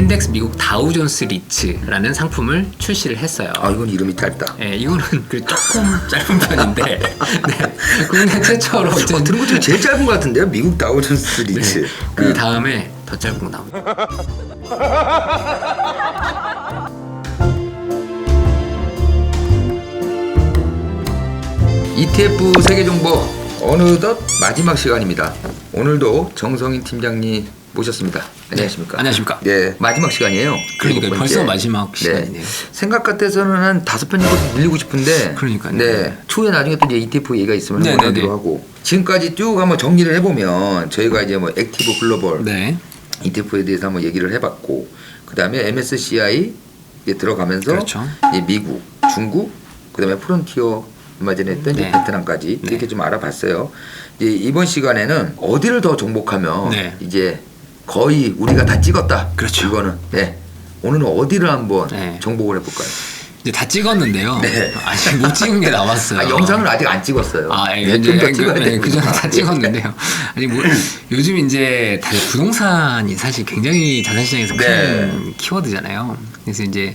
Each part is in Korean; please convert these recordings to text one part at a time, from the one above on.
킨덱스 미국 다우존스 리츠라는 상품을 출시를 했어요. 아 이건 이름이 짧다. 예, 이거는 그 조금 짧은 편인데 네, 국내 최초로 어, 들은 것 중에 제일 짧은 것 같은데요? 미국 다우존스 리츠. 그 다음에 더 짧은 거 나옵니다. ETF 세계 정보 어느덧 마지막 시간입니다. 오늘도 정성인 팀장님 모셨습니다. 안녕하십니까? 안녕하십니까? 네, 마지막 시간이에요. 그러니까. 벌써 마지막 시간이네요. 생각 같아서는 한 다섯 편 정도 밀리고 싶은데. 그러니까요. 네. 추후에 나중에 또 이제 ETF 얘기가 있으면 네, 네, 네. 하고. 지금까지 쭉 한번 정리를 해보면 저희가 이제 뭐 액티브 글로벌 네. ETF에 대해서 한번 얘기를 해봤고, 그 다음에 MSCI 에 들어가면서 그렇죠. 미국, 중국, 그 다음에 프론티어 얼마 전에 했던 네. 베트남까지 이렇게 네. 좀 알아봤어요. 이제 이번 시간에는 어디를 더 정복하면 네. 이제 거의 우리가 다 찍었다. 그렇죠. 이거는 네. 오늘은 어디를 한번 네. 정복을 해볼까요? 이제 다 찍었는데요. 네. 아직 못 찍은 게 남았어요. 아, 영상을 아직 안 찍었어요. 아, 예, 네, 좀더 그, 찍어야 네. 그 전에 다 찍었는데요. 아니 뭐 요즘 이제 다들 부동산이 사실 굉장히 자산 시장에서 큰 네. 키워드잖아요. 그래서 이제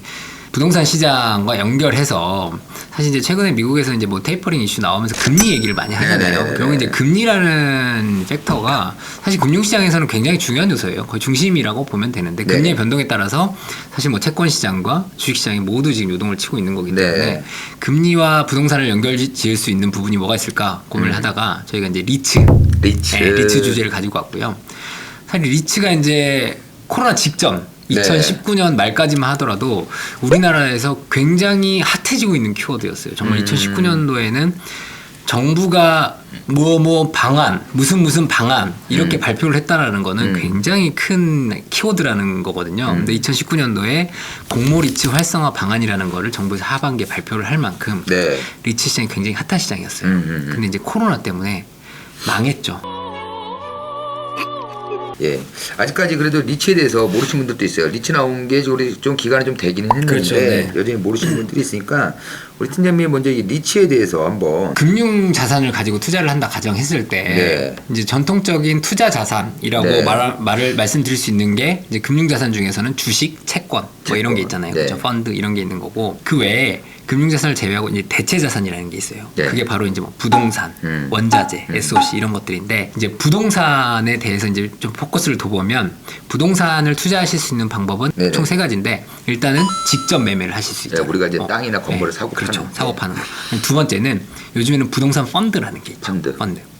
부동산 시장과 연결해서 사실 이제 최근에 미국에서 이제 뭐 테이퍼링 이슈 나오면서 금리 얘기를 많이 하잖아요. 네네네네. 그러면 이제 금리라는 팩터가 사실 금융시장에서는 굉장히 중요한 요소예요. 거의 중심이라고 보면 되는데 금리의 네. 변동에 따라서 사실 뭐 채권 시장과 주식 시장이 모두 지금 요동을 치고 있는 거기 때문에 네. 금리와 부동산을 연결 지을 수 있는 부분이 뭐가 있을까 고민을 하다가 저희가 이제 리츠, 음. 리츠. 네, 리츠 주제를 가지고 왔고요. 사실 리츠가 이제 코로나 직전 네. 2019년 말까지만 하더라도 우리나라에서 굉장히 핫해지고 있는 키워드였어요. 정말 음. 2019년도에는 정부가 뭐뭐 방안 무슨 무슨 방안 이렇게 발표를 했다라는 거는 음. 굉장히 큰 키워드라는 거거든요. 음. 근데 2019년도에 공모 리츠 활성화 방안이라는 거를 정부에서 하반기에 발표를 할 만큼 네. 리츠 시장이 굉장히 핫한 시장이었어요. 음, 음, 음. 근데 이제 코로나 때문에 망했죠. 예. 아직까지 그래도 리치에 대해서 모르시는 분들도 있어요. 리치 나온 게 우리 좀 기간이 좀 되기는 했는데 그렇죠, 네. 여전히 모르시는 분들이 있으니까 우리 팀장님이 먼저 이 리치에 대해서 한번 금융 자산을 가지고 투자를 한다 가정했을 때 네. 이제 전통적인 투자 자산이라고 네. 말, 말을 말씀드릴 수 있는 게 이제 금융 자산 중에서는 주식, 채권 뭐 이런 게 채권. 있잖아요. 네. 그렇죠? 펀드 이런 게 있는 거고 그 외에 금융 자산을 제외하고 이제 대체 자산이라는 게 있어요. 네. 그게 바로 이제 뭐 부동산, 음. 원자재, 음. SOC 이런 것들인데 이제 부동산에 대해서 이제 좀 포커스를 둬보면 부동산을 투자하실 수 있는 방법은 네네. 총세 가지인데 일단은 직접 매매를 하실 수 네, 있죠. 우리가 이제 땅이나 건물을 사고 그렇죠. 파는. 사고 파는 거. 두 번째는 요즘에는 부동산 펀드라는 게 있죠. 펀드.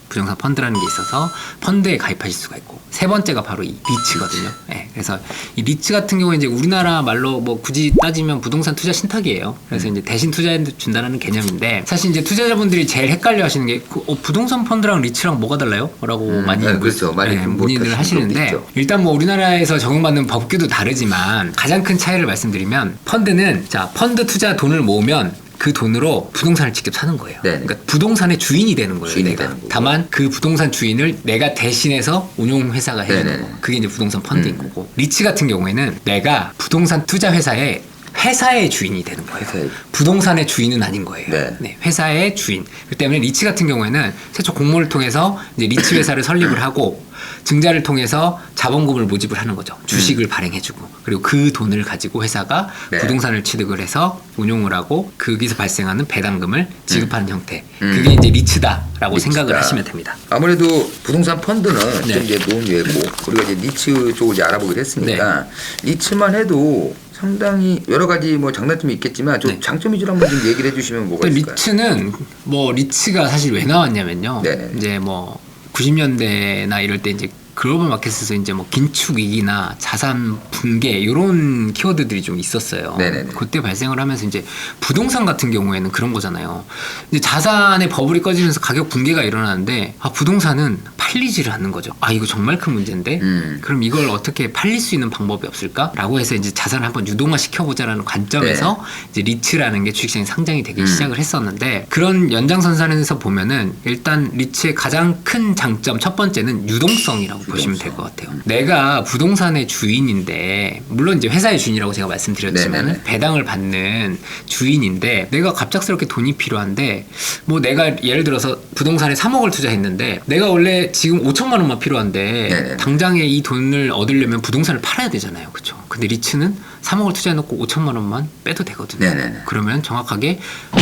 부동산 펀드라는 게 있어서 펀드에 가입하실 수가 있고 세 번째가 바로 이 리츠거든요. 네, 그래서 이 리츠 같은 경우에 이제 우리나라 말로 뭐 굳이 따지면 부동산 투자 신탁이에요. 그래서 이제 대신 투자해 준다는 개념인데 사실 이제 투자자분들이 제일 헷갈려하시는 게 그, 어, 부동산 펀드랑 리츠랑 뭐가 달라요?라고 음, 많이 네, 그렇죠. 많이 네, 못 문의를 하시는 하시는데. 일단 뭐 우리나라에서 적용받는 법규도 다르지만 가장 큰 차이를 말씀드리면 펀드는 자 펀드 투자 돈을 모으면 그 돈으로 부동산을 직접 사는 거예요. 네네. 그러니까 부동산의 주인이 되는 거예요. 주인이 내가. 되는 거고. 다만 그 부동산 주인을 내가 대신해서 운용 회사가 해주는 네네네. 거. 그게 이제 부동산 펀드인 음. 거고. 리츠 같은 경우에는 내가 부동산 투자 회사의 회사의 주인이 되는 거예요. 회사의. 부동산의 주인은 아닌 거예요. 네. 회사의 주인. 그 때문에 리츠 같은 경우에는 최초 공모를 통해서 이제 리츠 회사를 설립을 하고 증자를 통해서 자본금을 모집을 하는 거죠. 주식을 발행해주고 그리고 그 돈을 가지고 회사가 음. 네. 부동산을 취득을 해서 운용을 하고 거기서 발생하는 배당금을 지급하는 형태. 음. 그게 이제 리츠다라고 리츠다. 생각을 하시면 됩니다. 아무래도 부동산 펀드는 네. 좀 이제 논외고 우리가 이제 리츠 쪽을 이제 알아보기로 했으니까 네. 리츠만 해도 상당히 여러 가지 뭐 장단점이 있겠지만 좀 네. 장점 위주로 한번 좀 얘기를 해주시면 뭐가 있을까요? 리츠는 뭐 리츠가 사실 왜 나왔냐면요. 네네. 이제 뭐 90년대나 이럴 때 이제 글로벌 마켓에서 이제 뭐 긴축 위기나 자산 붕괴 이런 키워드들이 좀 있었어요. 네네네. 그때 발생을 하면서 이제 부동산 같은 경우에는 그런 거잖아요. 이제 자산의 버블이 꺼지면서 가격 붕괴가 일어나는데 아 부동산은 팔리지를 않는 거죠. 아 이거 정말 큰 문제인데. 음. 그럼 이걸 어떻게 팔릴 수 있는 방법이 없을까?라고 해서 이제 자산을 한번 유동화 시켜보자라는 관점에서 이제 리츠라는 게 주식시장에 상장이 되기 네. 음. 시작을 했었는데 그런 연장선상에서 보면은 일단 리츠의 가장 큰 장점 첫 번째는 유동성이라고 보시면 될 것 같아요. 내가 부동산의 주인인데 물론 이제 회사의 주인이라고 제가 말씀드렸지만 네네네. 배당을 받는 주인인데 내가 갑작스럽게 돈이 필요한데 뭐 내가 예를 들어서 부동산에 3억을 투자했는데 내가 원래 지금 5천만 원만 필요한데 네네. 당장에 이 돈을 얻으려면 부동산을 팔아야 되잖아요. 그렇죠? 근데 리츠는 3억을 투자해 놓고 5천만 원만 빼도 되거든요. 네네네. 그러면 정확하게 2%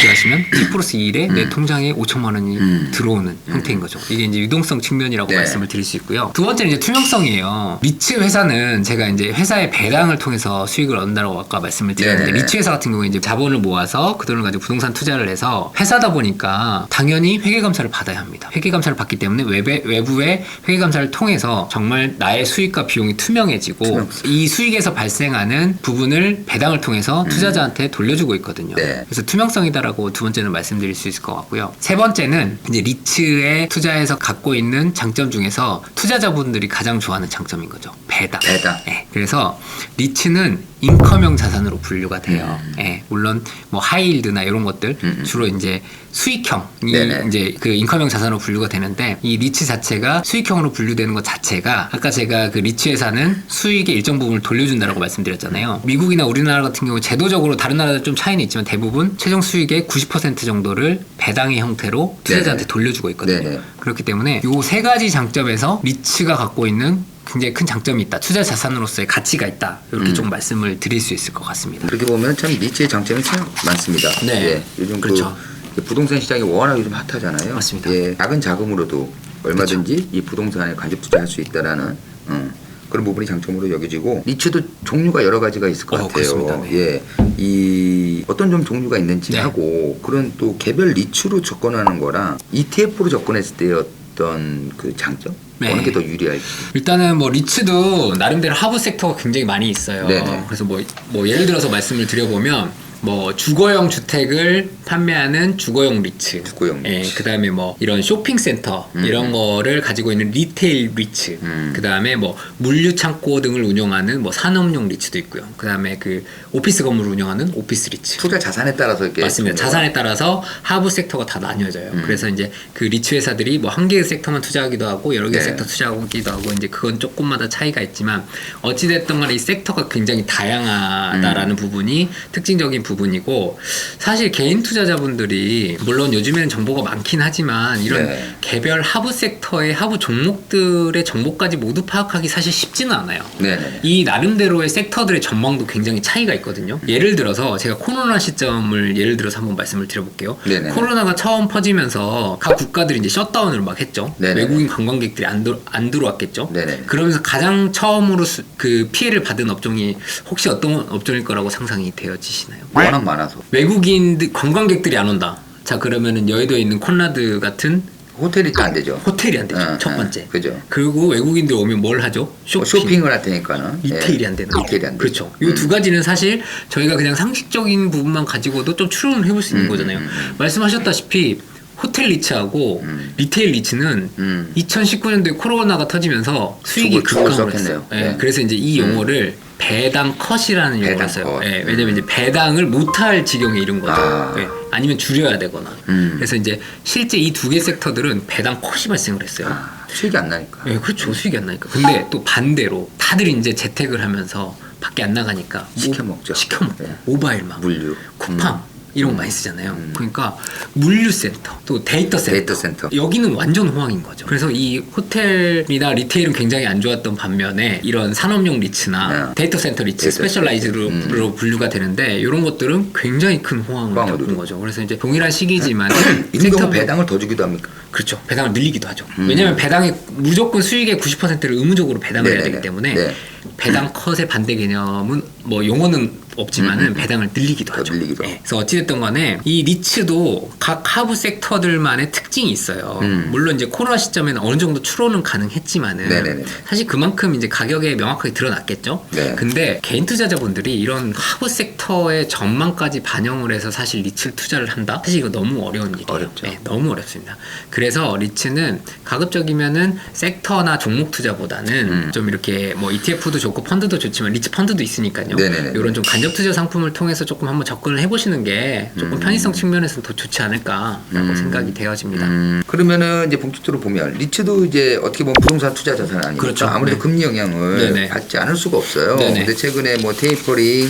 투자하시면 1 플러스 2일에 내 통장에 5천만 원이 음. 들어오는 형태인 거죠. 이게 이제 유동성 측면이라고 네. 말씀을 드릴 수 있고요. 두 번째는 이제 투명성이에요. 리츠 회사는 제가 이제 회사의 배당을 통해서 수익을 얻는다고 아까 말씀을 드렸는데. 리츠 회사 같은 경우에 이제 자본을 모아서 그 돈을 가지고 부동산 투자를 해서 회사다 보니까 당연히 회계 감사를 받아야 합니다. 회계 감사를 받기 때문에 외배, 외부의 회계 감사를 통해서 정말 나의 수익과 비용이 투명해지고 투명성. 이 수익에서 발생 하는 부분을 배당을 통해서 투자자한테 돌려주고 있거든요. 네. 그래서 투명성이다라고 두 번째는 말씀드릴 수 있을 것 같고요. 세 번째는 이제 리츠에 투자해서 갖고 있는 장점 중에서 투자자분들이 가장 좋아하는 장점인 거죠. 배당. 배당. 예, 그래서 리츠는 인컴형 자산으로 분류가 돼요. 예, 물론 뭐 하이힐드나 이런 것들 음. 주로 이제 수익형이 네네. 이제 그 인컴형 자산으로 분류가 되는데 이 리츠 자체가 수익형으로 분류되는 것 자체가 아까 제가 그 리츠 회사는 수익의 일정 부분을 돌려준다라고 말씀드렸잖아요. 미국이나 우리나라 같은 경우 제도적으로 다른 나라들 좀 차이는 있지만 대부분 최종 수익의 90% 정도를 배당의 형태로 투자자한테 네네. 돌려주고 있거든요. 네네. 그렇기 때문에 요 세 가지 장점에서 리츠가 갖고 있는 굉장히 큰 장점이 있다. 투자 자산으로서의 가치가 있다. 이렇게 음. 좀 말씀을 드릴 수 있을 것 같습니다. 그렇게 보면 참 리츠의 장점이 참 많습니다. 네. 예, 요즘 그렇죠. 그 부동산 시장이 워낙 요즘 핫하잖아요. 맞습니다. 예, 작은 자금으로도 얼마든지 이 부동산에 간접 투자할 수 있다라는 음, 그런 부분이 장점으로 여겨지고 리츠도 종류가 여러 가지가 있을 것 어, 같아요. 네. 예, 이 어떤 좀 종류가 있는지 네. 하고 그런 또 개별 리츠로 접근하는 거랑 ETF로 접근했을 때 어떤 그 장점 네. 어느 게 더 유리할지. 일단은 뭐 리츠도 나름대로 하부 섹터가 굉장히 많이 있어요. 네네. 그래서 뭐, 뭐 예를 들어서 말씀을 드려보면 뭐 주거용 주택을 판매하는 주거용 리츠, 주거용 예, 리츠. 그다음에 뭐 이런 쇼핑센터 음. 이런 거를 가지고 있는 리테일 리츠, 음. 그다음에 뭐 물류 창고 등을 운영하는 뭐 산업용 리츠도 있고요. 그다음에 그 오피스 건물을 운영하는 오피스 리츠. 투자 자산에 따라서 이렇게 맞습니다. 종류가 자산에 따라서 하부 섹터가 다 나뉘어져요. 음. 그래서 이제 그 리츠 회사들이 뭐 한 개의 섹터만 투자하기도 하고 여러 개의 네. 섹터 투자하기도 하고 이제 그건 조금마다 차이가 있지만 어찌 됐든 간에 이 섹터가 굉장히 다양하다라는 부분이 특징적인 부분 이고 사실 개인 투자자분들이 물론 요즘에는 정보가 많긴 하지만 이런 네. 개별 하부 섹터의 하부 종목들의 정보까지 모두 파악하기 사실 쉽지는 않아요. 네네. 이 나름대로의 섹터들의 전망도 굉장히 차이가 있거든요. 예를 들어서 제가 코로나 시점을 예를 들어서 한번 말씀을 드려볼게요. 네네. 코로나가 처음 퍼지면서 각 국가들이 이제 셧다운을 막 했죠. 네네. 외국인 관광객들이 안, 들, 안 들어왔겠죠. 그러면서 가장 처음으로 수- 그 피해를 받은 업종이 혹시 어떤 업종일 거라고 상상이 되어지시나요? 워낙 많아서 외국인 관광객들이 안 온다. 자 그러면은 여의도에 있는 콘라드 같은 호텔이 또 안 되죠. 호텔이 안 되죠. 어, 첫 어, 번째. 그죠. 그리고 외국인들 오면 뭘 하죠? 뭐 쇼핑 을 할 테니까는 리테일이 예, 안 되는 거죠. 리테일이 안 되죠. 그렇죠. 이 두 가지는 사실 저희가 그냥 상식적인 부분만 가지고도 좀 추론을 해볼 수 있는 음, 거잖아요. 음, 음. 말씀하셨다시피 호텔 리츠하고 음. 리테일 리츠는 음. 2019년도에 코로나가 터지면서 수익이 죽을- 죽을 급감을. 했어요. 예, 네. 그래서 이제 이 용어를 배당 컷이라는 용어를 배당 써요. 컷. 예, 왜냐면 이제 배당을 못할 지경에 이른 거죠. 아. 예, 아니면 줄여야 되거나. 음. 그래서 이제 실제 이 두 개 섹터들은 배당 컷이 발생을 했어요. 아, 수익이 안 나니까. 예, 그렇죠. 수익이 안 나니까. 근데 또 반대로 다들 이제 재택을 하면서 밖에 안 나가니까 시켜 먹죠. 시켜 먹고 네. 모바일만 물류. 쿠팡 음. 이런 거 음. 많이 쓰잖아요. 음. 그러니까 물류센터 또 데이터 센터. 데이터 센터. 여기는 완전 호황인 거죠. 그래서 이 호텔이나 리테일은 굉장히 안 좋았던 반면에 이런 산업용 리츠나 네. 데이터 센터 리츠, 데이터 스페셜라이즈로. 음. 로 분류가 되는데 이런 것들은 굉장히 큰 호황을 겪은. 거죠. 그래서 이제 동일한 시기지만 섹터별- 배당을 더 주기도 합니까? 그렇죠. 배당을 늘리기도 하죠. 음. 왜냐하면 배당이 무조건 수익의 90%를 의무적으로 배당을 해야 네네네. 되기 때문에 네. 배당 컷의 반대 개념은 뭐 용어는 없지만은 음, 음. 배당을 늘리기도 더 하죠. 늘리기도 예. 그래서 어찌됐든 간에 이 리츠도 각 하부 섹터들만의 특징이 있어요. 음. 물론 이제 코로나 시점에는 어느 정도 추론은 가능했지만은 네네네. 사실 그만큼 이제 가격에 명확하게 드러났겠죠. 네. 근데 개인 투자자분들이 이런 하부 섹터의 전망까지 반영을 해서 사실 리츠 투자를 한다? 사실 이거 너무 어려운 일이에요. 어렵죠. 네, 너무 어렵습니다. 그 래서 리츠는 가급적이면은 섹터나 종목 투자보다는 음. 좀 이렇게 뭐 ETF도 좋고 펀드도 좋지만 리츠 펀드도 있으니까요. 네네네. 이런 좀 간접 투자 상품을 통해서 조금 한번 접근을 해보시는 게 조금 음. 편의성 측면에서 더 좋지 않을까라고 음. 생각이 되어집니다. 음, 그러면은 이제 본격적으로 보면 리츠도 이제 어떻게 보면 부동산 투자 자산 아니니까 그렇죠. 아무래도 네. 금리 영향을 네네. 받지 않을 수가 없어요. 네네. 근데 최근에 뭐 테이퍼링,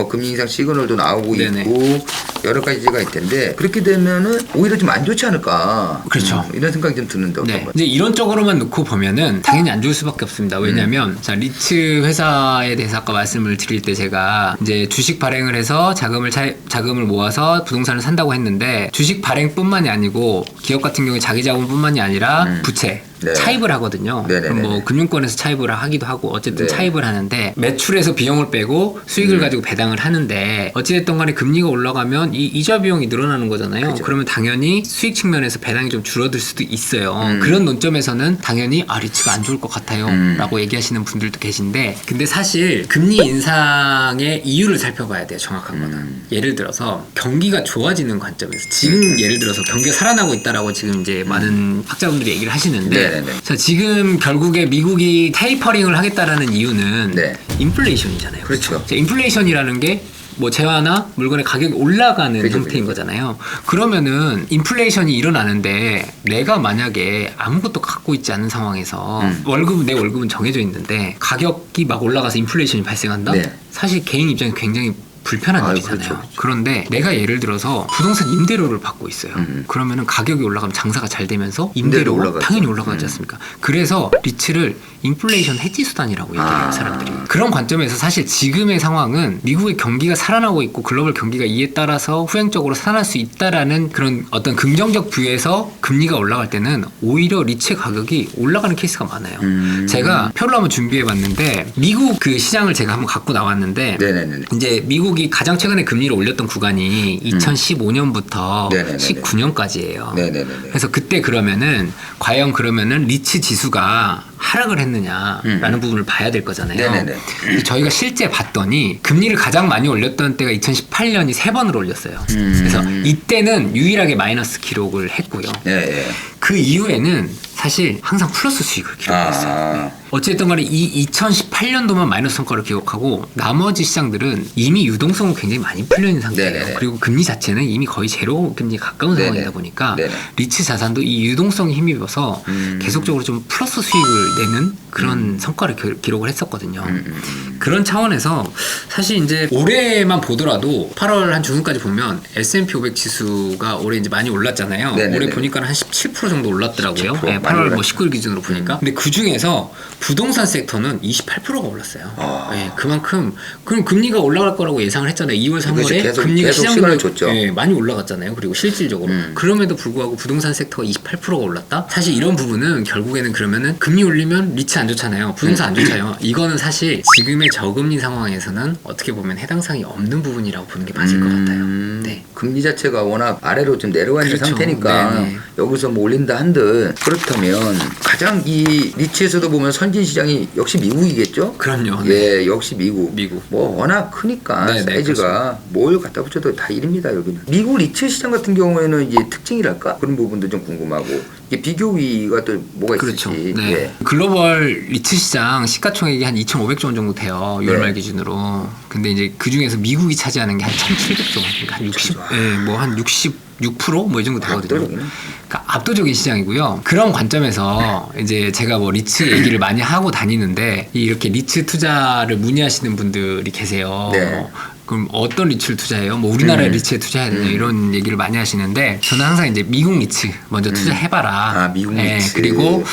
뭐 금리 인상 시그널도 나오고 네네. 있고 여러 가지가 있 텐데 그렇게 되면은 오히려 좀 안 좋지 않을까. 그렇죠. 음, 이런 생각이 좀 드는데 네. 거? 이제 이론적으로만 놓고 보면은 당연히 안 좋을 수밖에 없습니다. 왜냐하면 자 리츠 회사에 대해서 아까 말씀을 드릴 때 제가 이제 주식 발행을 해서 자금을 차, 자금을 모아서 부동산을 산다고 했는데 주식 발행뿐만이 아니고 기업 같은 경우에 자기 자금뿐만이 아니라 음. 부채 네. 차입을 하거든요. 네네네네. 그럼 뭐 금융권에서 차입을 하기도 하고 어쨌든 네. 차입을 하는데 매출에서 비용을 빼고 수익을 음. 가지고 배당을 하는데 어찌됐든 간에 금리가 올라가면 이 이자 비용이 늘어나는 거잖아요. 그죠. 그러면 당연히 수익 측면에서 배당이 좀 줄어들 수도 있어요. 음. 그런 논점에서는 당연히 아 리츠가 안 좋을 것 같아요 음. 라고 얘기하시는 분들도 계신데 근데 사실 금리 인상의 이유를 살펴봐야 돼요 정확한 거는 음. 예를 들어서 경기가 좋아지는 관점에서 지금 예를 들어서 경기가 살아나고 있다라고 지금 이제 많은 학자분들이 얘기를 하시는데 음. 네네네. 자 지금 결국에 미국이 테이퍼링을 하겠다라는 이유는 네. 인플레이션이잖아요 그렇죠. 자, 인플레이션이라는 게 뭐 재화나 물건의 가격이 올라가는 그죠, 형태인 그죠. 거잖아요. 그러면은 인플레이션이 일어나는데 내가 만약에 아무것도 갖고 있지 않은 상황에서 음. 월급은 내 월급은 정해져 있는데 가격이 막 올라가서 인플레이션이 발생한다? 네. 사실 개인 입장에 굉장히 불편한 아유, 일이잖아요. 그렇죠, 그렇죠. 그런데 내가 예를 들어서 부동산 임대료를 받고 있어요. 음. 그러면은 가격이 올라가면 장사가 잘 되면서 임대료 임대료가 올라가죠. 당연히 올라가지 음. 않습니까? 그래서 리츠를 인플레이션 해지 수단이라고 얘기해요, 아. 사람들이. 그런 관점에서 사실 지금의 상황은 미국의 경기가 살아나고 있고 글로벌 경기가 이에 따라서 후행적으로 살아날 수 있다라는 그런 어떤 긍정적 뷰에서 금리가 올라갈 때는 오히려 리츠 가격이 올라가는 케이스가 많아요. 음. 제가 표를 한번 준비해 봤는데 미국 그 시장을 제가 한번 갖고 나왔는데 네네네. 이제 미국 이 가장 최근에 금리를 올렸던 구간이 2015년부터 음. 네네네네. 19년까지예요. 네네네네. 그래서 그때 그러면은 과연 그러면은 리츠 지수가 하락을 했느냐라는 음. 부분을 봐야 될 거잖아요. 네네네. 저희가 실제 봤더니 금리를 가장 많이 올렸던 때가 2018년이 세 번을 올렸어요. 음. 그래서 이때는 유일하게 마이너스 기록을 했고요. 예, 예. 그 이후에는 사실 항상 플러스 수익을 기록했어요. 아. 어쨌든 간에 이 2018년도만 마이너스 성과를 기록하고 나머지 시장들은 이미 유동성은 굉장히 많이 풀려 있는 상태예요. 네네네. 그리고 금리 자체는 이미 거의 제로 금리에 가까운 네네. 상황이다 보니까 네네. 리츠 자산도 이 유동성이 힘입어서 음. 계속적으로 좀 플러스 수익을 내는 그런 성과를 기- 기록을 했었거든요. 음, 음, 음. 그런 차원에서 사실 이제 올해만 보더라도 8월 한 중순까지 보면 S&P 500 지수가 올해 이제 많이 올랐잖아요. 네네네. 올해 보니까 한 17% 정도 올랐더라고요. 17% 네, 많이 8월 뭐 올랐죠. 19일 기준으로 보니까. 근데 그 중에서 부동산 섹터는 28%가 올랐어요. 아. 네, 그만큼 그럼 금리가 올라갈 거라고 예상을 했잖아요. 2월, 3월에 그렇지, 계속- 금리가 계속 시간을 줬죠. 네, 많이 올라갔잖아요. 그리고 실질적으로 음. 그럼에도 불구하고 부동산 섹터가 28%가 올랐다. 사실 이런 부분은 결국에는 그러면은 금리 올리 면 리츠 안 좋잖아요. 부동산 안 좋잖아요. 이거는 사실 지금의 저금리 상황에서는 어떻게 보면 해당 사항이 없는 부분이라고 보는 게 맞을 것 같아요. 음, 네. 금리 자체가 워낙 아래로 좀 내려와 있는 그렇죠. 상태니까 네네. 여기서 뭐 올린다 한들 그렇다면 가장 이 리츠에서도 보면 선진 시장이 역시 미국이겠죠? 그럼요. 네. 예, 역시 미국. 미국. 뭐 워낙 크니까 네네, 사이즈가 뭘 갖다 붙여도 다 1입니다 여기는. 미국 리츠 시장 같은 경우에는 이제 특징이랄까 그런 부분도 좀 궁금하고 이게 비교위가 또 뭐가 그렇죠. 있을지. 네. 예. 글로벌 리츠 시장 시가총액이 한 2,500조 원 정도 돼요. 6월 네. 말 기준으로. 근데 이제 그 중에서 미국이 차지하는 게 한 1,700조. 그러니까 한 60, 예, 뭐한 66%뭐 이 정도 되거든요. 압도적이네. 그러니까 압도적인 시장이고요. 그런 관점에서 이제 제가 뭐 리츠 얘기를 많이 하고 다니는데 이 이렇게 리츠 투자를 문의하시는 분들이 계세요. 네. 뭐 그럼 어떤 리츠를 투자해요? 뭐 우리나라의 음. 리츠에 투자해야 되냐 음. 이런 얘기를 많이 하시는데 저는 항상 이제 미국 리츠 먼저 투자해봐라. 아, 미국 예, 리츠. 그리고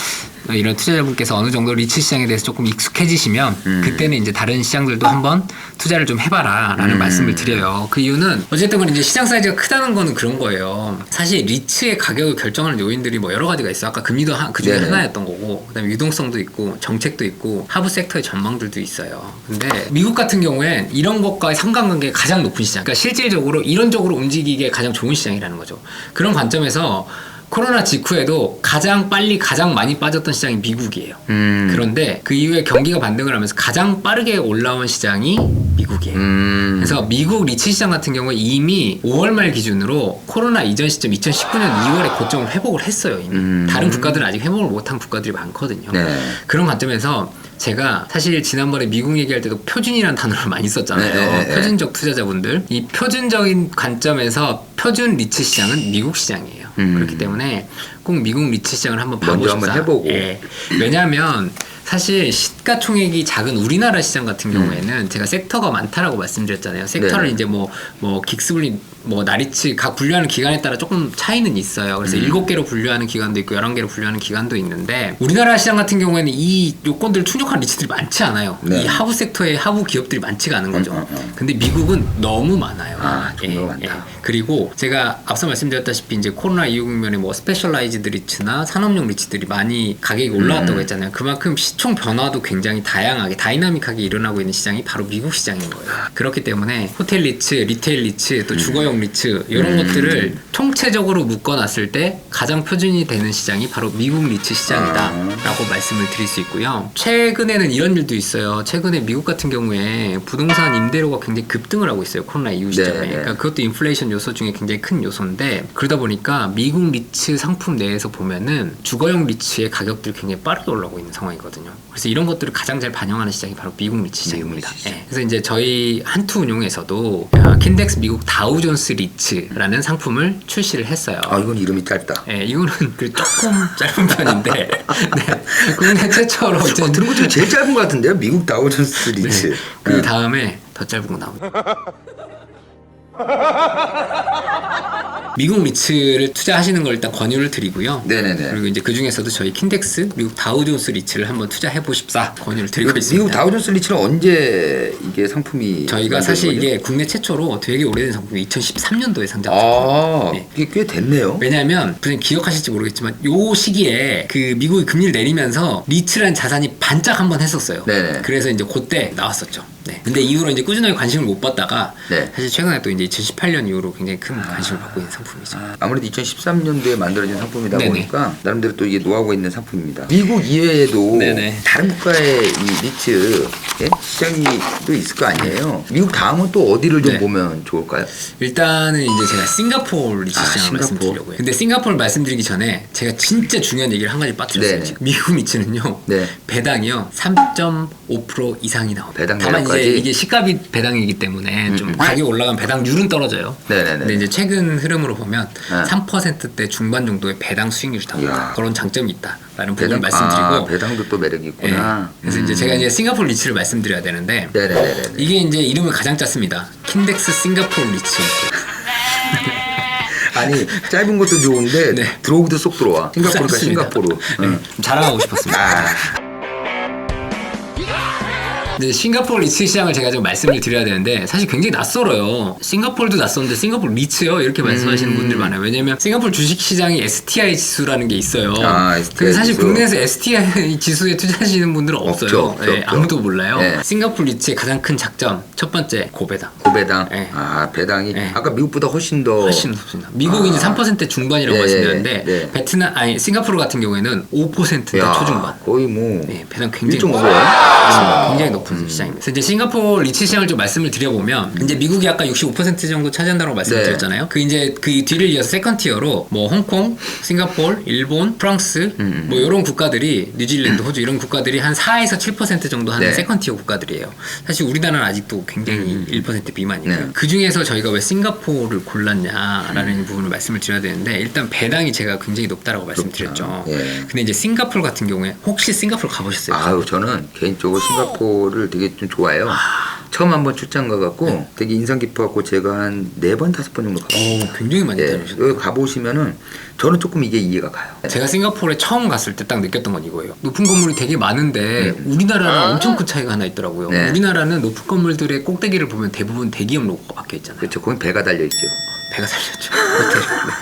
이런 투자자분께서 어느 정도 리츠 시장에 대해서 조금 익숙해지시면 음. 그때는 이제 다른 시장들도 한번 투자를 좀 해봐라라는 음. 말씀을 드려요. 그 이유는 어쨌든 이제 시장 사이즈가 크다는 거는 그런 거예요. 사실 리츠의 가격을 결정하는 요인들이 뭐 여러 가지가 있어. 요 아까 금리도 한- 그 중에. 하나였던 거고, 그다음에 유동성도 있고 정책도 있고 하부 섹터의 전망들도 있어요. 근데 미국 같은 경우엔 이런 것과의 상관관계가 가장 높은 시장. 그러니까 실질적으로 이론적으로 움직이기에 가장 좋은 시장이라는 거죠. 그런 관점에서 코로나 직후에도 가장 빨리 가장 많이 빠졌던 시장이 미국이에요. 음. 그런데 그 이후에 경기가 반등을 하면서 가장 빠르게 올라온 시장이 미국. 미국이에요. 음. 그래서 미국 리츠 시장 같은 경우에 이미 5월 말 기준으로 코로나 이전 시점 2019년 2월에 고점을 회복을 했어요. 이미 음. 다른 국가들은 아직 회복을 못한 국가들이 많거든요. 네. 그런 관점에서 제가 사실 지난번에 미국 얘기할 때도 표준이라는 단어를 많이 썼잖아요. 네, 네, 네. 표준적 투자자분들 이 표준적인 관점에서 표준 리츠 시장은 미국 시장이에요. 음. 그렇기 때문에 꼭 미국 리츠 시장을 한번 먼저 봐보십사. 한번 해보고. 예. 왜냐하면 사실 시가총액이 작은 우리나라 시장 같은 음. 경우에는 제가 섹터가 많다라고 말씀드렸잖아요. 섹터를 네. 이제 뭐 뭐 긱스블리 뭐 나리츠 각 분류하는 기간에 따라 조금 차이는 있어요. 그래서 음. 일곱 개로 분류하는 기간도 있고 열한 개로 분류하는 기간도 있는데 우리나라 시장 같은 경우에는 이 요건들을 충족한 리츠들이 많지 않아요. 네. 이 하부 섹터의 하부 기업들이 많지가 않은 거죠. 음, 음, 음. 근데 미국은 너무 많아요. 아, 종류가 많다. 그리고 제가 앞서 말씀드렸다시피 이제 코로나 이후 국면에 뭐 스페셜라이즈드 리츠나 산업용 리츠들이 많이 가격이 올라왔다고 음. 했잖아요. 그만큼 시총 변화도 굉장히 다양하게 다이나믹하게 일어나고 있는 시장이 바로 미국 시장인 거예요. 그렇기 때문에 호텔 리츠, 리테일 리츠, 또 주거용 리츠 이런 음. 것들을 총체적으로 묶어놨을 때 가장 표준이 되는 시장이 바로 미국 리츠 시장이다라고 아. 말씀을 드릴 수 있고요. 최근에는 이런 일도 있어요. 최근에 미국 같은 경우에 부동산 임대료가 굉장히 급등을 하고 있어요. 코로나 이후 시점에. 네, 네. 그러니까 그것도 인플레이션 요소 중에 굉장히 큰 요소인데 그러다 보니까 미국 리츠 상품 내에서 보면은 주거용 리츠의 가격들이 굉장히 빠르게 올라오고 있는 상황이거든요. 그래서 이런 것들을 가장 잘 반영하는 시장이 바로 미국 리츠 시장입니다. 시장. 예. 그래서 이제 저희 한투 운용에서도 어, 킨덱스 미국 다우존스 리츠라는 상품을 출시를 했어요. 아 이건 이름이 짧다. 예, 이거는 그 조금 짧은 편인데 네, 국내 최초로 어, 들은 것 중에 제일 짧은 것 같은데요? 미국 다우존스 리츠. 그 네. 다음에 더 짧은 거 나옵니다. 미국 리츠를 투자하시는 걸 일단 권유를 드리고요. 네네네. 그리고 이제 그 중에서도 저희 킨덱스 미국 다우존스 리츠를 한번 투자해 보십사 권유를 드리고 있습니다. 미국 다우존스 리츠는 언제 이게 상품이 저희가 사실 만들어진 이게 국내 최초로 되게 오래된 상품이 2013년도에 상장했어요. 아 네. 이게 꽤 됐네요. 왜냐하면 선생님 기억하실지 모르겠지만 요 시기에 그 미국이 금리를 내리면서 리츠라는 자산이 반짝 한번 했었어요. 네네. 그래서 이제 그때 나왔었죠. 네. 근데 이후로 이제 꾸준하게 관심을 못 받다가 네. 사실 최근에 또 이제 2018년 이후로 굉장히 큰 관심을 받고 있는 상품이죠. 아무래도 2013년도에 만들어진 상품이다 네네. 보니까 나름대로 또 이게 노하우가 있는 상품입니다. 미국 이외에도 네네. 다른 국가의 이 리츠 예? 시장이 또 있을 거 아니에요. 미국 다음은 또 어디를 좀 네. 보면 좋을까요? 일단은 이제 제가 싱가포르 아, 시장을 싱가포르. 말씀드리려고요. 근데 싱가포르 말씀드리기 전에 제가 진짜 중요한 얘기를 한 가지 빠뜨렸어요. 네네. 지금 미국 리츠는요. 네. 배당이요 3.5% 이상이 나옵니다. 배당 다만 이제 매력까지? 이게 시가비 배당이기 때문에 좀 가격이 올라간 배당률은 떨어져요. 네네네. 근데 이제 최근 흐름으로 보면 네. 3%대 중반 정도의 배당 수익률이. 나옵니다. 그런 장점이 있다라는 부분을 배당 말씀드리고 아, 배당도 또 매력이 예. 있구나. 그래서 이제 음. 제가 이제 싱가포르 리츠를 말씀드려야 되는데 네네네네. 이게 이제 이름을 가장 짰습니다. 킨덱스 싱가포르 리츠. 아니 짧은 것도 좋은데 네. 들어오기도 쏙 들어와. 싱가포르가. 싱가포르. 네, 응. 좀 자랑하고 싶었습니다. 아 네, 싱가포르 리츠 시장을 제가 좀 말씀을 드려야 되는데 사실 굉장히 낯설어요. 싱가포르도 낯선데 싱가포르 리츠요? 이렇게 말씀하시는 음. 분들 많아요. 왜냐면 싱가포르 주식 시장이 STI 지수라는 게 있어요. 아, STI 근데 사실 지수. 국내에서 STI 지수에 투자하시는 분들은 없죠, 없어요. 없죠, 네, 없죠. 아무도 몰라요. 네. 싱가포르 리츠의 가장 큰 장점 첫 번째 고배당. 고배당. 네. 아 배당이 네. 아까 미국보다 훨씬 더 훨씬 높습니다. 미국이 이제 3% 중반이라고 네, 말씀드렸는데 네. 베트남 아니 싱가포르 같은 경우에는 5%대 야, 초중반. 거의 뭐 네, 배당 굉장히 1.5 높아요. 맞습니다. 굉장히 높은 시장입니다. 그래서 이제 싱가포르 리츠 시장을 좀 말씀을 드려보면 이제 미국이 아까 65% 정도 차지한다고 말씀드렸잖아요. 그 이제 그 뒤를 이어서 세컨 티어로 뭐 홍콩, 싱가포르, 일본, 프랑스 뭐 이런 국가들이 뉴질랜드, 호주 이런 국가들이 한 4에서 7% 정도 하는 네. 세컨 티어 국가들이에요. 사실 우리나라는 아직도 굉장히 1% 미만이에요. 네. 그 중에서 저희가 왜 싱가포르를 골랐냐라는 부분을 말씀을 드려야 되는데 일단 배당이 제가 굉장히 높다라고 말씀드렸죠. 예. 근데 이제 싱가포르 같은 경우에 혹시 싱가포르 가보셨어요? 아유 저는 개인적으로 싱가포르 를 되게 좀 좋아해요. 처음 한번 출장 가갖고 되게 인상 깊어갖고 제가 한 네 번 다섯 번 정도 갔어요. 오, 굉장히 많이 예, 다니셨어요. 여기 가보시면은 저는 조금 이게 이해가 가요. 제가 싱가포르에 처음 갔을 때 딱 느꼈던 건 이거예요. 높은 건물이 되게 많은데 음. 우리나라랑 엄청 큰 차이가 하나 있더라고요. 네. 우리나라는 높은 건물들의 꼭대기를 보면 대부분 대기업 로고가 박혀 있잖아요. 그렇죠. 거기 배가 달려 있죠. 배가 살렸죠. 호텔. 네.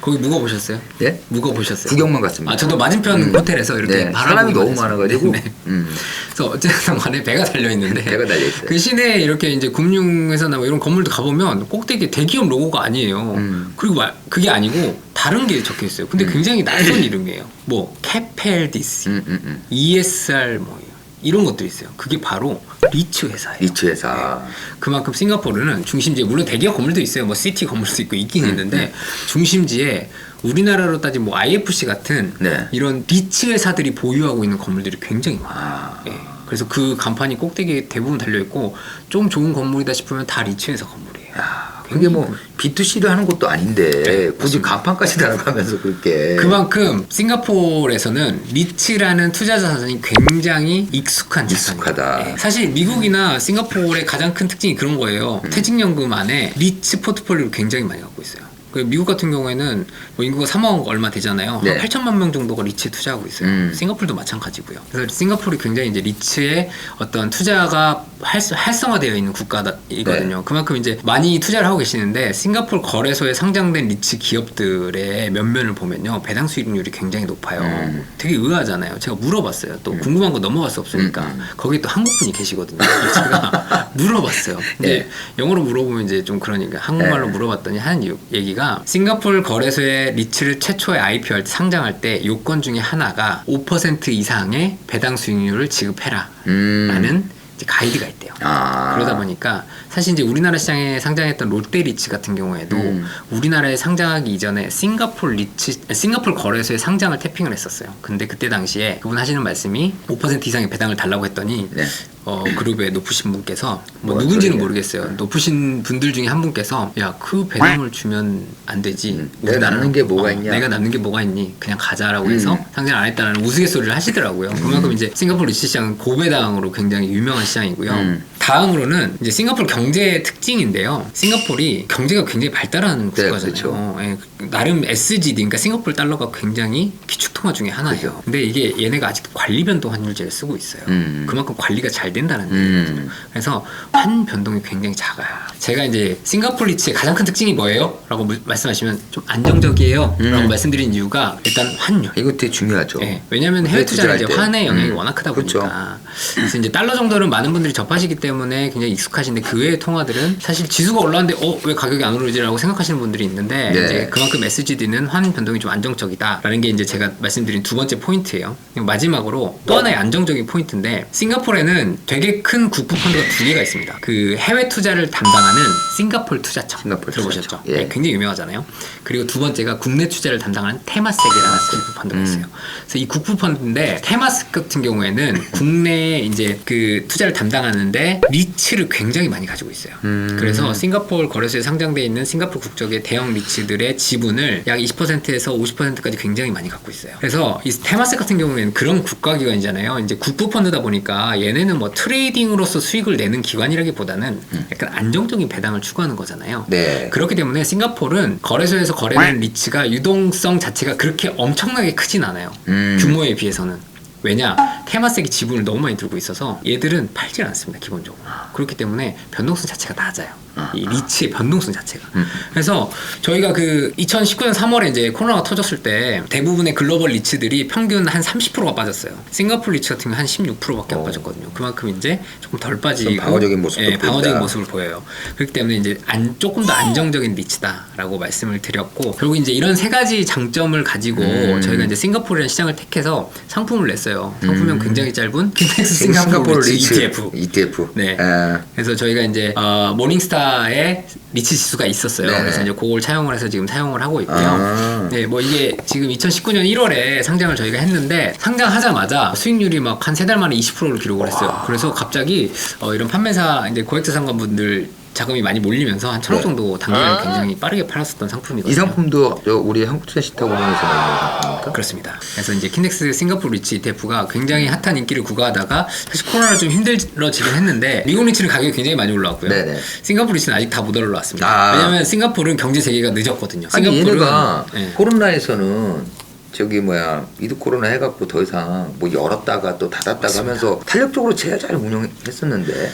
거기 묵어 보셨어요? 예? 묵어 보셨어요? 구경만 갔습니다. 아 저도 맞은편 음. 호텔에서 이렇게 네, 사람이 너무. 많아가지고 네, 네. 음. 그래서 어쨌든 간에 배가 달려 있는데 배가 달려 있어요. 그 시내에 이렇게 이제 금융회사나 뭐 이런 건물도 가보면 꼭대기 대기업 로고가 아니에요. 음. 그리고 마- 그게 아니고 다른 게 적혀 있어요. 근데 굉장히 낯선 이름이에요. 뭐 캐펠디스, 음, 음, 음. ESR 뭐 이런 것들이 있어요. 그게 바로 리츠 회사예요. 리츠 회사. 그만큼 싱가포르는 중심지에 물론 대기업 건물도 있어요. 뭐 시티 건물도 있고 음, 있긴 있는데 중심지에 우리나라로 따지면 뭐 IFC 같은 네. 이런 리츠 회사들이 보유하고 있는 건물들이 굉장히 많아요. 아. 예. 그래서 그 간판이 꼭대기에 대부분 달려 있고 좀 좋은 건물이다 싶으면 다 리츠 회사 건물이에요. 야, 그게 뭐 B2C를 하는 것도 아닌데 네, 굳이. 간판까지 달아가면서 그렇게 그만큼 싱가포르에서는 리츠라는 투자 자산이 굉장히 익숙한. 익숙하다. 예. 사실 미국이나 싱가포르의 가장 큰 특징이 그런 거예요. 음. 퇴직연금 안에 리츠 포트폴리오를 굉장히 많이 갖고 있어요. 그 미국 같은 경우에는 뭐 인구가 3억 얼마 되잖아요. 네. 한 8천만 명 정도가 리츠에 투자하고 있어요. 음. 싱가포르도 마찬가지고요. 그래서 싱가포르이 굉장히 이제 리츠에 어떤 투자가 활- 활성 화되어 있는 국가이거든요. 네. 그만큼 이제 많이 투자를 하고 계시는데 싱가포르 거래소에 상장된 리츠 기업들의 면면을 보면요 배당 수익률이 굉장히 높아요. 음. 되게 의아하잖아요. 제가 물어봤어요. 또 궁금한 거 넘어갈 수 없으니까 음, 음. 거기 또 한국 분이 계시거든요. 제가 물어봤어요. 근데 네. 영어로 물어보면 이제 좀 그러니까 한국말로 네. 물어봤더니 하는 이- 얘기가 싱가포르 거래소에 리츠를 최초에 IPO 상장할 때 요건 중에 하나가 5% 이상의 배당 수익률을 지급해라. 음. 라는 가이드가 있대요. 아. 그러다 보니까 사실 이제 우리나라 시장에 상장했던 롯데 리츠 같은 경우에도 음. 우리나라에 상장하기 이전에 싱가폴 리츠 싱가폴 거래소에 상장을 태핑을 했었어요. 근데 그때 당시에 그분 하시는 말씀이 5% 이상의 배당을 달라고 했더니 네. 어, 그룹의 높으신 분께서 뭐 누군지는. 모르겠어요. 높으신 분들 중에 한 분께서 야 그 배당을 주면 안 되지. 음, 내가 남는 게 뭐가 어, 있냐. 내가 남는 게 뭐가 있니? 그냥 가자라고 해서 음. 상장 안 했다는 우스갯소리를 하시더라고요. 그만큼 이제 싱가포르 리츠 시장은 고배당으로 굉장히 유명한 시장이고요. 음. 다음으로는 이제 싱가포르 경 제의 특징인데요. 싱가포르이 경제가 굉장히 발달한 네, 국가잖아요. 그렇죠. 예, 나름 SGD, 그러니까 싱가포르 달러가 굉장히 기축통화 중에 하나예요. 그죠. 근데 이게 얘네가 아직 관리 변동 환율제를 쓰고 있어요. 음. 그만큼 관리가 잘 된다는 음. 얘기거든요. 그래서 환 변동이 굉장히 작아요. 제가 이제 싱가포르 리츠의 가장 큰 특징이 뭐예요? 라고 무- 말씀하시면 좀 안정적이에요. 음. 라고 말씀드린 이유가 일단 환율. 이거 되게 중요하죠. 예, 왜냐하면 해외 해외 투자는 이제. 환의 영향이 음, 워낙 크다 그렇죠. 보니까 그래서 이제 달러 정도는 많은 분들이 접하시기 때문에 굉장히 익숙하신데 그외 의 통화들은 사실 지수가 올랐는데 어 왜 가격이 안 오르지라고 생각하시는 분들이 있는데 네. 이제 그만큼 SGD는 환 변동이 좀 안정적이다라는 게 이제 제가 말씀드린 두 번째 포인트예요. 마지막으로 또 하나의 안정적인 포인트인데 싱가포르에는 되게 큰 국부 펀드가 두 개가 있습니다. 그 해외 투자를 담당하는 싱가포르 투자청 싱가포르 들어보셨죠? 투자청. 예. 네, 굉장히 유명하잖아요. 그리고 두 번째가 국내 투자를 담당하는 테마섹이라는 국부 펀드가 음. 있어요. 그래서 이 국부 펀드인데 테마스 같은 경우에는 국내에 이제 그 투자를 담당하는데 리츠를 굉장히 많이 가지고 있어요. 음. 그래서 싱가포르 거래소에 상장돼 있는 싱가포르 국적의 대형 리츠들의 지분을 약 20%에서 50%까지 굉장히 많이 갖고 있어요. 그래서 이 테마스 같은 경우에는 그런 국가기관이잖아요. 이제 국부 펀드다 보니까 얘네는 뭐 트레이딩으로서 수익을 내는 기관이라기보다는 약간 안정적인 배당을 추구하는 거잖아요. 네. 그렇기 때문에 싱가포르는 거래소에서 거래되는 리츠가 유동성 자체가 그렇게 엄청나게 크진 않아요. 음. 규모에 비해서는. 왜냐? 테마색이 지분을 너무 많이 들고 있어서 얘들은 팔질 않습니다 기본적으로. 그렇기 때문에 변동성 자체가 낮아요 이 리츠의 변동성 자체가 음. 그래서 저희가 그 2019년 3월에 이제 코로나가 터졌을 때 대부분의 글로벌 리츠들이 평균 한 30%가 빠졌어요 싱가포르 리츠 같은 경우 한 16%밖에 안 어. 빠졌거든요 그만큼 이제 조금 덜 빠지고 좀 방어적인 모습도 예. 방어적인 모습을 보여요 그렇기 때문에 이제 안, 조금 더 안정적인 리츠다라고 말씀을 드렸고 결국 이제 이런 세 가지 장점을 가지고 음. 저희가 이제 싱가포르라는 시장을 택해서 상품을 냈어요. 상품명 음. 굉장히 짧은 킨텍스 싱가포르 리츠 ETF. ETF. 네. 아, 그래서 저희가 이제 어, 모닝스타 에 리츠 지수가 있었어요. 네네. 그래서 이제 그걸 차용을 해서 지금 사용을 하고 있고요. 아. 네, 뭐 이게 지금 2019년 1월에 상장을 저희가 했는데 상장하자마자 수익률이 막 한 세 달 만에 20%를 기록을 했어요. 그래서 갑자기 어, 이런 판매사 이제 고액자 상관분들 자금이 많이 몰리면서 한 천억 네. 정도 단기간에 굉장히 빠르게 팔았었던 상품이거든요. 이 상품도 저 우리 한국투자신탁원에서 나오는 상품입니까? 그렇습니다. 그래서 이제 킨덱스 싱가포르 리츠 ETF가 굉장히 핫한 인기를 구가하다가 사실 코로나로 좀 힘들어지긴 했는데 미국 리츠는 가격이 굉장히 많이 올라왔고요. 네네. 싱가포르 리츠는 아직 다 못 올라왔습니다. 아. 왜냐하면 싱가포르는 경제 세계가 늦었거든요. 아니 싱가포르는- 얘네가 예. 코로나에서는 저기 뭐야 위드 코로나 해갖고 더 이상 뭐 열었다가 또 닫았다가 맞습니다. 하면서 탄력적으로 제일 잘 운영했었는데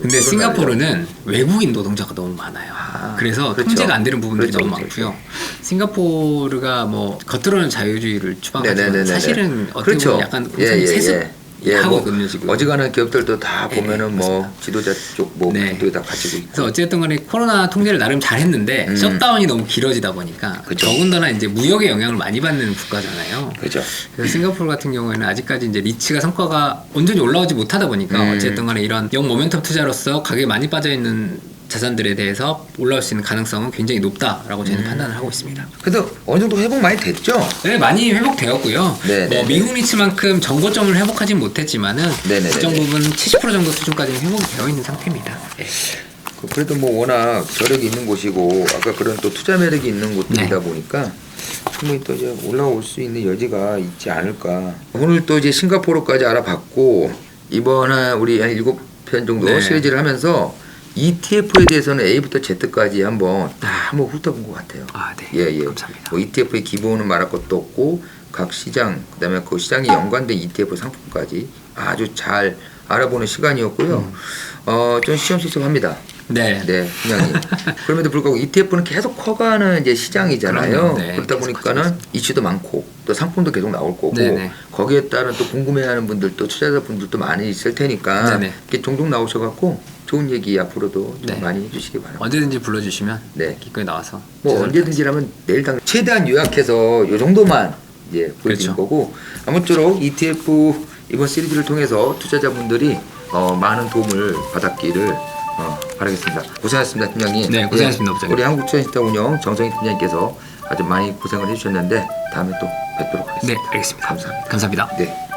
근데 코로나를 싱가포르는 외국인 노동자가 너무 많아요. 아, 그래서 그렇죠. 통제가 안 되는 부분들이 그렇죠, 너무 그렇죠. 많고요. 싱가포르가 뭐 겉으로는 자유주의를 추방하지만 네네네네네. 사실은 어떻게 그렇죠. 보면 약간 예, 예, 세습 예. 예, 하고 뭐 있거든요 지금. 어지간한 기업들도 다 예, 보면은 뭐 맞습니다. 지도자 쪽뭐 네. 그쪽에 다 가지고 있고. 그래서 어쨌든 간에 코로나 통제를 나름 잘했는데 음. 셧다운이 너무 길어지다 보니까 그죠. 더군다나 이제 무역의 영향을 많이 받는 국가잖아요. 그죠. 그래서 싱가포르 같은 경우에는 아직까지 이제 리츠가 성과가 온전히 올라오지 못하다 보니까 음. 어쨌든 간에 이런 영 모멘텀 투자로서 가격이 많이 빠져 있는 자산들에 대해서 올라올 수 있는 가능성은 굉장히 높다라고 저는 음. 판단을 하고 있습니다. 그래도 어느 정도 회복 많이 됐죠. 네, 많이 회복되었고요. 네, 뭐 네, 미국 리츠만큼 정고점을 회복하진 못했지만은 네, 네, 일정 네, 네. 부분 70% 정도 수준까지는 회복이 되어 있는 상태입니다. 예. 그- 그래도 뭐 워낙 저력이 있는 곳이고 아까 그런 또 투자 매력이 있는 곳들이다 네. 보니까 충분히 또 이제 올라올 수 있는 여지가 있지 않을까. 오늘 또 이제 싱가포르까지 알아봤고 이번 한 우리 한 일곱 편 정도 네. 시리즈를 하면서 ETF에 대해서는 A부터 Z까지 한번 다 한번 훑어본 것 같아요. 아, 네. 예, 예. 감사합니다. 뭐 ETF의 기본은 말할 것도 없고 각 시장 그다음에 그 시장에 연관된 ETF 상품까지 아주 잘 알아보는 시간이었고요. 음. 어, 좀 시험시험합니다. 네. 네, 분양이. 그럼에도 불구하고 ETF는 계속 커가는 이제 시장이잖아요. 네, 계속 보니까는 이슈도 많고 또 상품도 계속 나올 거고 네, 네. 거기에 따른 또 궁금해하는 분들도 투자자 분들도 많이 있을 테니까 네, 네. 종종 나오셔갖고 좋은 얘기 앞으로도 좀 네. 많이 해주시기 바랍니다. 언제든지 불러주시면 네. 기꺼이 나와서 뭐 언제든지라면 내일 당 최대한 요약해서 요 정도만 이제 보여드리는 그렇죠. 거고 아무쪼록 ETF 이번 시리즈를 통해서 투자자분들이 어, 많은 도움을 받았기를 어, 바라겠습니다. 고생하셨습니다, 팀장님. 네, 고생하셨습니다, 예, 부장님. 우리 한국투자신탁 운영 정성희 팀장님께서 아주 많이 고생을 해주셨는데 다음에 또 뵙도록 하겠습니다. 네, 알겠습니다. 감사합니다. 감사합니다. 네.